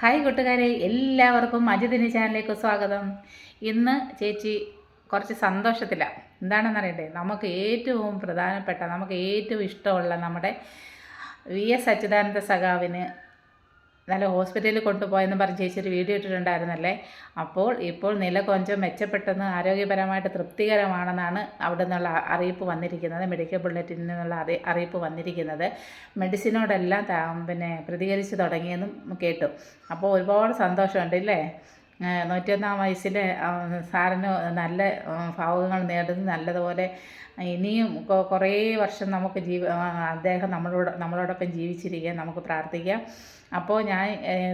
Hi കൂട്ടുകാരെ. എല്ലാവർക്കും അജിതിന് ചാനലിലേക്ക് സ്വാഗതം. ഇന്ന് ചേച്ചി കുറച്ച് സന്തോഷത്തിലാണ് എന്താണെന്നറിയണ്ടേ നമുക്ക് ഏറ്റവും പ്രധാനപ്പെട്ട നമുക്ക് ഏറ്റവും ഇഷ്ടമുള്ള നമ്മുടെ വി എസ് അച്യുതാനന്ദ സഖാവിന് നല്ല ഹോസ്പിറ്റലിൽ കൊണ്ടുപോയെന്ന് പറഞ്ഞ് ചേച്ചി ഒരു വീഡിയോ ഇട്ടിട്ടുണ്ടായിരുന്നല്ലേ? അപ്പോൾ ഇപ്പോൾ നില കൊഞ്ചം മെച്ചപ്പെട്ടെന്ന് ആരോഗ്യപരമായിട്ട് തൃപ്തികരമാണെന്നാണ് അവിടെ നിന്നുള്ള അറിയിപ്പ് വന്നിരിക്കുന്നത്. മെഡിക്കൽ ബുള്ളറ്റിൽ നിന്നുള്ള അറി അറിയിപ്പ് വന്നിരിക്കുന്നത്. മെഡിസിനോടെല്ലാം പിന്നെ പ്രതികരിച്ച് തുടങ്ങിയെന്നും കേട്ടു. അപ്പോൾ ഒരുപാട് സന്തോഷമുണ്ട് ഇല്ലേ? ഏഹ് നൂറ്റിയൊന്നാം വയസ്സിൽ സാറിന് നല്ല ഭാവുകങ്ങൾ നേടുന്നു നല്ലതുപോലെ ഇനിയും കുറേ വർഷം നമുക്ക് ജീവ അദ്ദേഹം നമ്മളോട് നമ്മളോടൊപ്പം ജീവിച്ചിരിക്കാൻ നമുക്ക് പ്രാർത്ഥിക്കാം. അപ്പോൾ ഞാൻ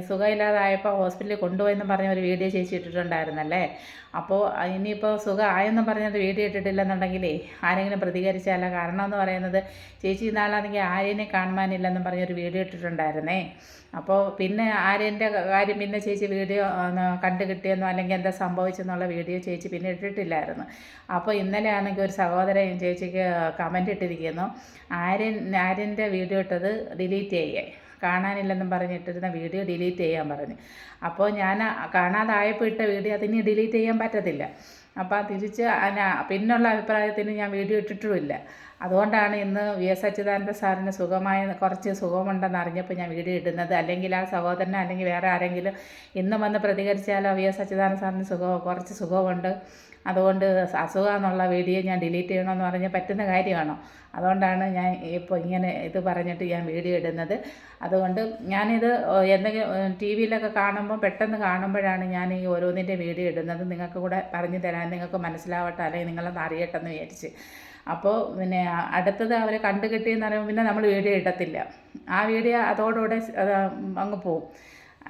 സുഖമില്ലാതായപ്പോൾ ഹോസ്പിറ്റലിൽ കൊണ്ടുപോയെന്ന് പറഞ്ഞ ഒരു വീഡിയോ ചേച്ചി ഇട്ടിട്ടുണ്ടായിരുന്നല്ലേ? അപ്പോൾ ഇനിയിപ്പോൾ സുഖമായെന്ന് പറഞ്ഞത് വീഡിയോ ഇട്ടിട്ടില്ലെന്നുണ്ടെങ്കിലേ ആരെങ്കിലും പ്രതികരിച്ചാലോ കാരണം എന്ന് പറയുന്നത്. ചേച്ചി ഇന്നാളാണെങ്കിൽ ആര്യനെ കാണുവാനില്ലെന്നും പറഞ്ഞൊരു വീഡിയോ ഇട്ടിട്ടുണ്ടായിരുന്നേ. അപ്പോൾ പിന്നെ ആര്യന്റെ കാര്യം പിന്നെ ചേച്ചി വീഡിയോ കണ്ടു കിട്ടിയെന്നോ അല്ലെങ്കിൽ എന്താ സംഭവിച്ചെന്നുള്ള വീഡിയോ ചേച്ചി പിന്നെ ഇട്ടിട്ടില്ലായിരുന്നു. അപ്പോൾ ഇന്നലെ ആണെങ്കിൽ ഒരു സഹോദരൻ ചേച്ചിക്ക് കമന്റ് ഇട്ടിരിക്കുന്നു. ആര്യൻ ആര്യന്റെ വീഡിയോ ഇട്ടത് ഡിലീറ്റ് ചെയ്യേ കാണാനില്ലെന്നും പറഞ്ഞിട്ടിരുന്ന വീഡിയോ ഡിലീറ്റ് ചെയ്യാൻ പറഞ്ഞു. അപ്പോൾ ഞാൻ കാണാതായപ്പോൾ ഇട്ട വീഡിയോ അതിനി ഡിലീറ്റ് ചെയ്യാൻ പറ്റത്തില്ല. അപ്പോൾ തിരിച്ച് അതിന് പിന്നുള്ള അഭിപ്രായത്തിന് ഞാൻ വീഡിയോ ഇട്ടിട്ടുമില്ല. അതുകൊണ്ടാണ് ഇന്ന് വി എസ് അച്യുതാനന്ദ സാറിന് സുഖമായ കുറച്ച് സുഖമുണ്ടെന്ന് അറിഞ്ഞപ്പോൾ ഞാൻ വീഡിയോ ഇടുന്നത്. അല്ലെങ്കിൽ ആ സഹോദരനെ അല്ലെങ്കിൽ വേറെ ആരെങ്കിലും ഇന്ന് വന്ന് പ്രതികരിച്ചാലോ വി എസ് അച്യുതാനന്ദ സാറിന് സുഖം കുറച്ച് സുഖമുണ്ട്. അതുകൊണ്ട് അസുഖമെന്നുള്ള വീഡിയോ ഞാൻ ഡിലീറ്റ് ചെയ്യണമെന്ന് പറഞ്ഞാൽ പറ്റുന്ന കാര്യമാണോ? അതുകൊണ്ടാണ് ഞാൻ ഇപ്പോൾ ഇങ്ങനെ ഇത് പറഞ്ഞിട്ട് ഞാൻ വീഡിയോ ഇടുന്നത്. അതുകൊണ്ട് ഞാനിത് എന്തെങ്കിലും ടി വിയിലൊക്കെ കാണുമ്പോൾ പെട്ടെന്ന് കാണുമ്പോഴാണ് ഞാൻ ഈ ഓരോന്നിന്റെ വീഡിയോ ഇടുന്നത്. നിങ്ങൾക്ക് കൂടെ പറഞ്ഞു തരാൻ നിങ്ങൾക്ക് മനസ്സിലാവട്ടെ അല്ലെങ്കിൽ നിങ്ങളൊന്ന് അറിയട്ടെ എന്ന് വിചാരിച്ച്. അപ്പോൾ പിന്നെ അടുത്തത് അവരെ കണ്ടു കിട്ടിയെന്ന് പറയുമ്പോൾ പിന്നെ നമ്മൾ വീഡിയോ ഇടത്തില്ല. ആ വീഡിയോ അതോടുകൂടെ അങ്ങ് പോവും.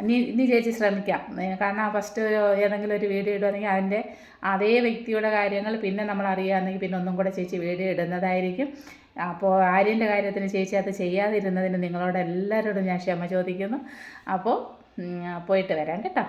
ഇനി ഇനി ചേച്ചി ശ്രമിക്കാം. കാരണം ഫസ്റ്റ് ഏതെങ്കിലും ഒരു വീഡിയോ ഇടുവാണെങ്കിൽ അതിന്റെ അതേ വ്യക്തിയുടെ കാര്യങ്ങൾ പിന്നെ നമ്മൾ അറിയുകയാണെങ്കിൽ പിന്നെ ഒന്നും കൂടെ ചേച്ചി വീഡിയോ ഇടുന്നതായിരിക്കും. അപ്പോൾ ആര്യന്റെ കാര്യത്തിന് ചേച്ചി അത് ചെയ്യാതിരുന്നതിന് നിങ്ങളോട് എല്ലാവരോടും ഞാൻ ക്ഷമ ചോദിക്കുന്നു. അപ്പോൾ പോയിട്ട് വരാം കേട്ടോ.